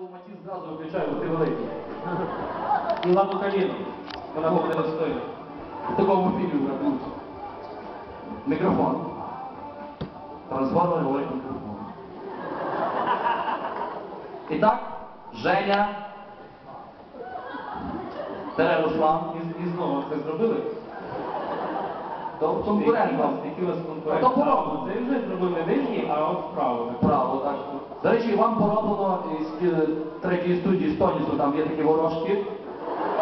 Матіс зразу виключаю, бо ти великий. І ладу коліно. Вона буде достойна. В такому фільмі врахують. Мікрофон. Трансформер говорить мікрофон. І так, Женя. Тере Руслан. І, і знову це зробили. То конкурент вас, який у вас конкурент. То пороблено. Це вже зробили нижні, а от справа. До речі, вам пороблено із е, третьої студії з Тонісу, там є такі ворожки.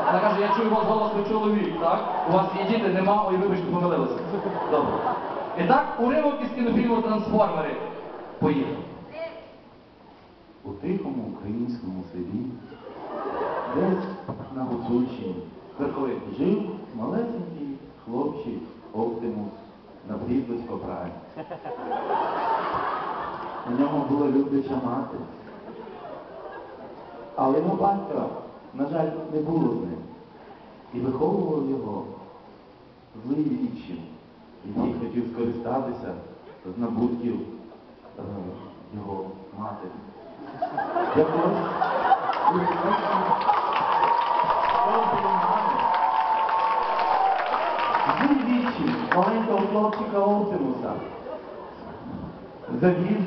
Вона каже, я чую вас голос ви чоловік, так? У вас є діти, нема, ой, вибачте, помилилися. Добре. І так, уривок із кінофільму Трансформери. Поїхали. У тихому українському селі, десь на Гуцульщині, жив малесенький хлопчик Оптимус на прізвисько Прайм. У ньому була любляча мати. Але його батька, на жаль, не було з ним. І виховував його злий відчим, який хотів скористатися з набутків е, його матері. Злий відчим маленького хлопчика Оптимуса завів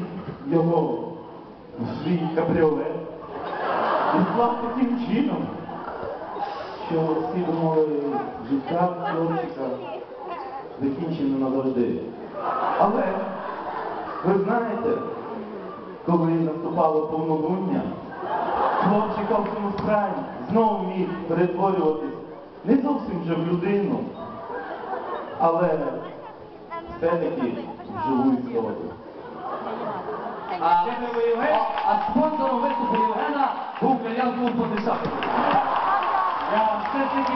його в свій кабріолет і склав таким чином, що всі думали, життя хлопчика закінчено назавжди. Але ви знаєте, коли наступало повнолуння, хлопчик Оптимус Прайм знову міг перетворюватись не зовсім вже в людину, але все-таки в живу істоту. А, а спонсором виступу Євгена був кальян клуб «Потисак». Я все-таки